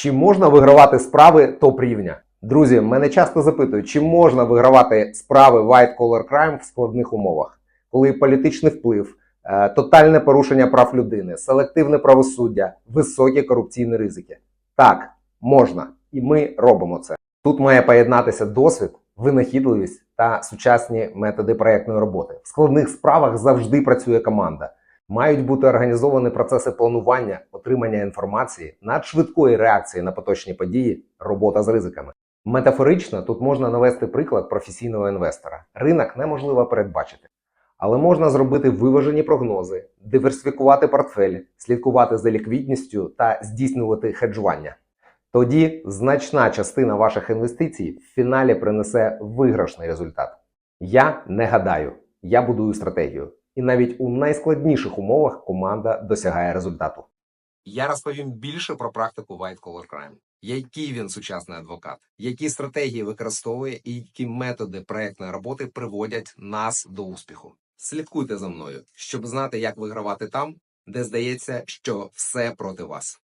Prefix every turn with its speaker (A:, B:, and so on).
A: Чи можна вигравати справи топ рівня? Друзі, мене часто запитують, чи можна вигравати справи White Collar Crime в складних умовах, коли політичний вплив, е, тотальне порушення прав людини, селективне правосуддя, високі корупційні ризики. Так, можна, і ми робимо це. Тут має поєднатися досвід, винахідливість та сучасні методи проєктної роботи. В складних справах завжди працює команда. Мають бути організовані процеси планування, отримання інформації, надшвидкої реакції на поточні події, робота з ризиками. Метафорично тут можна навести приклад професійного інвестора. Ринок неможливо передбачити, але можна зробити виважені прогнози, диверсифікувати портфель, слідкувати за ліквідністю та здійснювати хеджування. Тоді значна частина ваших інвестицій в фіналі принесе виграшний результат. Я не гадаю, я будую стратегію. І навіть у найскладніших умовах команда досягає результату.
B: Я розповім більше про практику White Collar Crime. Який він сучасний адвокат, які стратегії використовує і які методи проектної роботи приводять нас до успіху. Слідкуйте за мною, щоб знати, як вигравати там, де здається, що все проти вас.